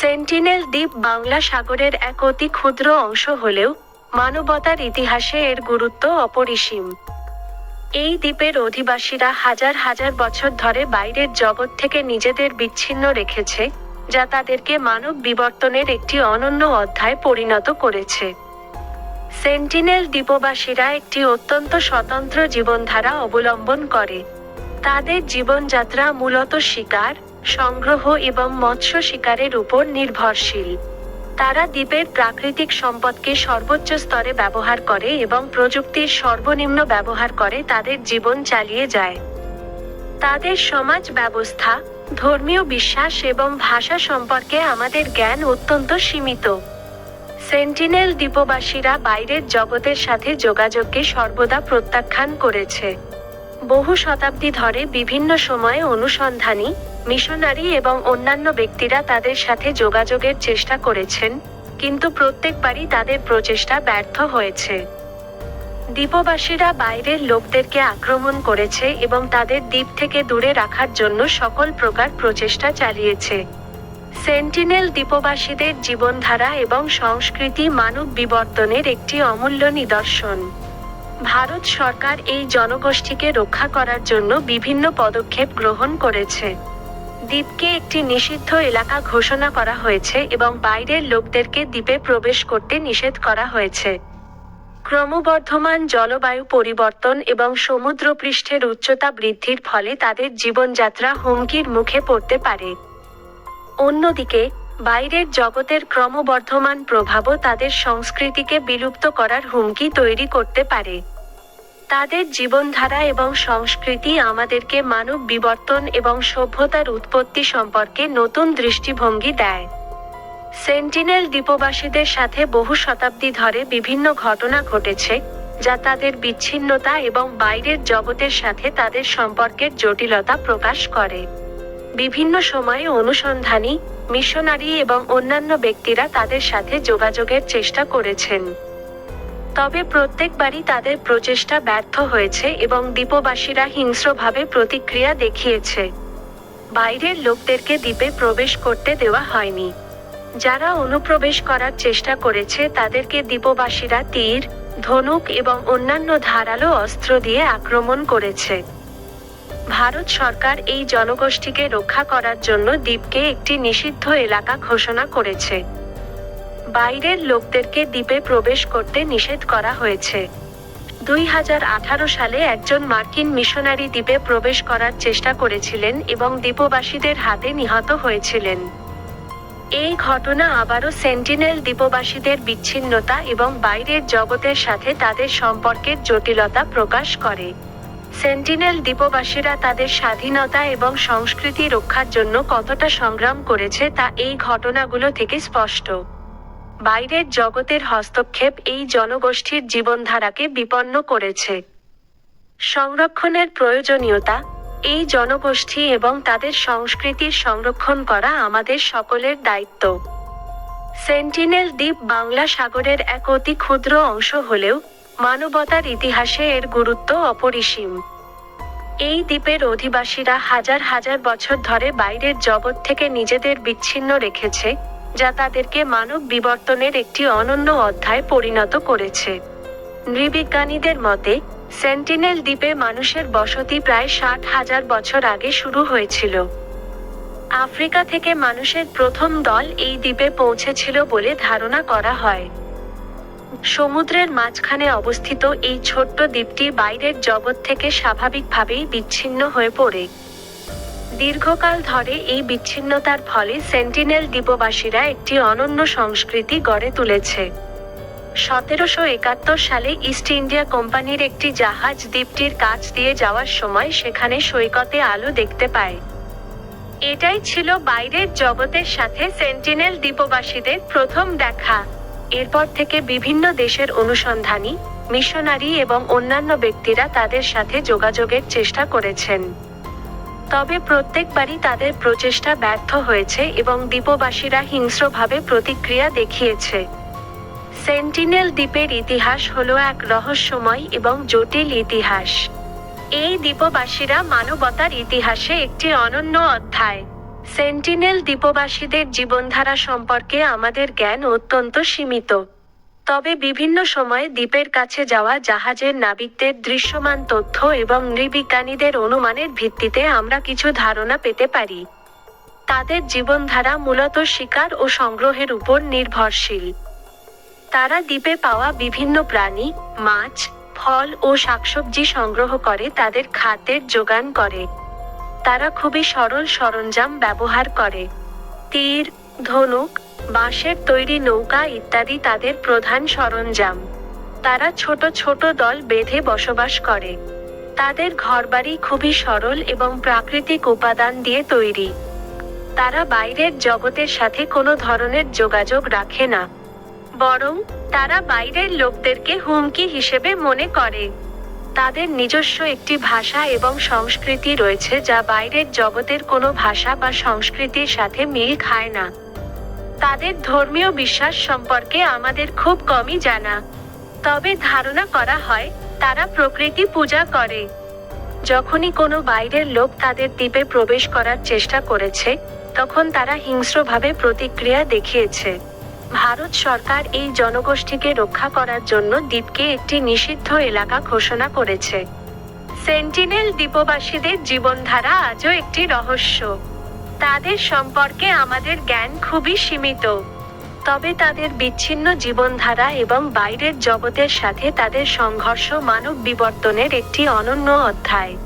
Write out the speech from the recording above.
Sentinel দ্বীপ বাংলা সাগরের এক অতি ক্ষুদ্র অংশ হলেও মানবতার ইতিহাসে এর গুরুত্ব অপরিসীম। এই দ্বীপের অধিবাসীরা হাজার হাজার বছর ধরে বাইরের জগৎ থেকে নিজেদের বিচ্ছিন্ন রেখেছে, যা তাদেরকে মানব বিবর্তনের একটি অনন্য অধ্যায় পরিণত করেছে। সেন্টিনেল দ্বীপবাসীরা একটি অত্যন্ত স্বতন্ত্র জীবনধারা অবলম্বন করে। তাদের জীবনযাত্রা মূলত শিকার সংগ্রহ এবং মৎস্য শিকারের উপর নির্ভরশীল। তারা দ্বীপের প্রাকৃতিক সম্পদকে সর্বোচ্চ স্তরে ব্যবহার করে এবং প্রযুক্তির সর্বনিম্ন ব্যবহার করে তাদের জীবন চালিয়ে যায়। তাদের সমাজ ব্যবস্থা, ধর্মীয় বিশ্বাস এবং ভাষা সম্পর্কে আমাদের জ্ঞান অত্যন্ত সীমিত। সেন্টিনেল দ্বীপবাসীরা বাইরের জগতের সাথে যোগাযোগকে সর্বদা প্রত্যাখ্যান করেছে। বহু শতাব্দী ধরে বিভিন্ন সময়ে অনুসন্ধানী, মিশনারি এবং অন্যান্য ব্যক্তিরা তাদের সাথে যোগাযোগের চেষ্টা করেছেন, কিন্তু প্রত্যেকবারই তাদের প্রচেষ্টা ব্যর্থ হয়েছে। দ্বীপবাসীরা বাইরের লোকদেরকে আক্রমণ করেছে এবং তাদের দ্বীপ থেকে দূরে রাখার জন্য সকল প্রকার প্রচেষ্টা চালিয়েছে। সেন্টিনেল দ্বীপবাসীদের জীবনধারা এবং সংস্কৃতি মানব বিবর্তনের একটি অমূল্য নিদর্শন। ভারত সরকার এই জনগোষ্ঠীকে রক্ষা করার জন্য বিভিন্ন পদক্ষেপ গ্রহণ করেছে। দ্বীপকে একটি নিষিদ্ধ এলাকা ঘোষণা করা হয়েছে এবং বাইরের লোকদেরকে দ্বীপে প্রবেশ করতে নিষেধ করা হয়েছে। ক্রমবর্ধমান জলবায়ু পরিবর্তন এবং সমুদ্রপৃষ্ঠের উচ্চতা বৃদ্ধির ফলে তাদের জীবনযাত্রা হুমকির মুখে পড়তে পারে। অন্যদিকে, বাইরের জগতের ক্রমবর্ধমান প্রভাবও তাদের সংস্কৃতিকে বিলুপ্ত করার হুমকি তৈরি করতে পারে। তাদের জীবনধারা এবং সংস্কৃতি আমাদেরকে মানব বিবর্তন এবং সভ্যতার উৎপত্তি সম্পর্কে নতুন দৃষ্টিভঙ্গি দেয়। সেন্টিনেল দ্বীপবাসীদের সাথে বহু শতাব্দী ধরে বিভিন্ন ঘটনা ঘটেছে, যা তাদের বিচ্ছিন্নতা এবং বাইরের জগতের সাথে তাদের সম্পর্কের জটিলতা প্রকাশ করে। বিভিন্ন সময়ে অনুসন্ধানী, মিশনারি এবং অন্যান্য ব্যক্তিরা তাদের সাথে যোগাযোগের চেষ্টা করেছেন। তবে প্রত্যেকবারই তাদের প্রচেষ্টা ব্যর্থ হয়েছে এবং দ্বীপবাসীরা হিংস্রভাবে প্রতিক্রিয়া দেখিয়েছে। বাইরের লোকদেরকে দ্বীপে প্রবেশ করতে দেওয়া হয়নি। যারা অনুপ্রবেশ করার চেষ্টা করেছে, তাদেরকে দ্বীপবাসীরা তীর, ধনুক এবং অন্যান্য ধারালো অস্ত্র দিয়ে আক্রমণ করেছে। ভারত সরকার এই জনগোষ্ঠীকে রক্ষা করার জন্য দ্বীপকে একটি নিষিদ্ধ এলাকা ঘোষণা করেছে। বাইরের লোকদেরকে দ্বীপে প্রবেশ করতে নিষেধ করা হয়েছে। দুই হাজার আঠারো সালে একজন মার্কিন মিশনারি দ্বীপে প্রবেশ করার চেষ্টা করেছিলেন এবং দ্বীপবাসীদের হাতে নিহত হয়েছিলেন। এই ঘটনা আবারও সেন্টিনেল দ্বীপবাসীদের বিচ্ছিন্নতা এবং বাইরের জগতের সাথে তাদের সম্পর্কের জটিলতা প্রকাশ করে। সেন্টিনেল দ্বীপবাসীরা তাদের স্বাধীনতা এবং সংস্কৃতি রক্ষার জন্য কতটা সংগ্রাম করেছে তা এই ঘটনাগুলো থেকে স্পষ্ট। বাইরের জগতের হস্তক্ষেপ এই জনগোষ্ঠীর জীবনধারাকে বিপন্ন করেছে। সংরক্ষণের প্রয়োজনীয়তা, এই জনগোষ্ঠী এবং তাদের সংস্কৃতির সংরক্ষণ করা আমাদের সকলের দায়িত্ব। সেন্টিনেল দ্বীপ বাংলা সাগরের এক অতি ক্ষুদ্র অংশ হলেও মানবতার ইতিহাসে এর গুরুত্ব অপরিসীম। এই দ্বীপের অধিবাসীরা হাজার হাজার বছর ধরে বাইরের জগৎ থেকে নিজেদের বিচ্ছিন্ন রেখেছে যা তাদেরকে মানব বিবর্তনের একটি অনন্য অধ্যায় পরিণত করেছে। নৃবিজ্ঞানীদের মতে, সেন্টিনেল দ্বীপে মানুষের বসতি প্রায় ষাট হাজার বছর আগে শুরু হয়েছিল। আফ্রিকা থেকে মানুষের প্রথম দল এই দ্বীপে পৌঁছেছিল বলে ধারণা করা হয়। সমুদ্রের মাঝখানে অবস্থিত এই ছোট্ট দ্বীপটি বাইরের জগৎ থেকে স্বাভাবিকভাবেই বিচ্ছিন্ন হয়ে পড়ে। দীর্ঘকাল ধরে এই বিচ্ছিন্নতার ফলে সেন্টিনেল দ্বীপবাসীরা একটি অনন্য সংস্কৃতি গড়ে তুলেছে। সতেরোশো একাত্তর সালে ইস্ট ইন্ডিয়া কোম্পানির একটি জাহাজ দ্বীপটির কাছ দিয়ে যাওয়ার সময় সেখানে সৈকতে আলো দেখতে পায়। এটাই ছিল বাইরের জগতের সাথে সেন্টিনেল দ্বীপবাসীদের প্রথম দেখা। এরপর থেকে বিভিন্ন দেশের অনুসন্ধানী, মিশনারি এবং অন্যান্য ব্যক্তিরা তাদের সাথে যোগাযোগের চেষ্টা করেছেন। তবে প্রত্যেকবারই তাদের প্রচেষ্টা ব্যর্থ হয়েছে এবং দ্বীপবাসীরা হিংস্রভাবে প্রতিক্রিয়া দেখিয়েছে। সেন্টিনেল দ্বীপের ইতিহাস হলো এক রহস্যময় এবং জটিল ইতিহাস। এই দ্বীপবাসীরা মানবতার ইতিহাসে একটি অনন্য অধ্যায়। সেন্টিনেল দ্বীপবাসীদের জীবনধারা সম্পর্কে আমাদের জ্ঞান অত্যন্ত সীমিত। তবে বিভিন্ন সময়ে দ্বীপের কাছে যাওয়া জাহাজের নাবিকদের দৃশ্যমান তথ্য এবং নৃবিজ্ঞানীদের অনুমানের ভিত্তিতে আমরা কিছু ধারণা পেতে পারি। তাদের জীবনধারা মূলত শিকার ও সংগ্রহের উপর নির্ভরশীল। তারা দ্বীপে পাওয়া বিভিন্ন প্রাণী, মাছ, ফল ও শাকসবজি সংগ্রহ করে, তাদের খাদ্যের যোগান করে। তারা খুবই সরল সরঞ্জাম ব্যবহার করে। তীর ধনুক, বাঁশের তৈরি নৌকা ইত্যাদি তাদের প্রধান সরঞ্জাম। তারা ছোট ছোট দল বেঁধে বসবাস করে। তাদের ঘরবাড়ি খুবই সরল এবং প্রাকৃতিক উপাদান দিয়ে তৈরি। তারা বাইরের জগতের সাথে কোনো ধরনের যোগাযোগ রাখে না। বরং তারা বাইরের লোকদেরকে হুমকি হিসেবে মনে করে। তাদের নিজস্ব একটি ভাষা এবং সংস্কৃতি রয়েছে যা বাইরের জগতের কোনো ভাষা বা সংস্কৃতির সাথে মিল খায় না। তাদের ধর্মীয় বিশ্বাস সম্পর্কে আমাদের খুব কমই জানা। তবে ধারণা করা হয়, তারা প্রকৃতি পূজা করে। যখনই কোনো বাইরের লোক তাদের দ্বীপে প্রবেশ করার চেষ্টা করেছে, তখন তারা হিংস্রভাবে প্রতিক্রিয়া দেখিয়েছে। ভারত সরকার এই জনগোষ্ঠীকে রক্ষা করার জন্য দ্বীপকে একটি নিষিদ্ধ এলাকা ঘোষণা করেছে। সেন্টিনেল দ্বীপবাসীদের জীবনধারা আজও একটি রহস্য। তাদের সম্পর্কে আমাদের জ্ঞান খুবই সীমিত। তবে তাদের বিচ্ছিন্ন জীবনধারা এবং বাইরের জগতের সাথে তাদের সংঘর্ষ মানব বিবর্তনের একটি অনন্য অধ্যায়।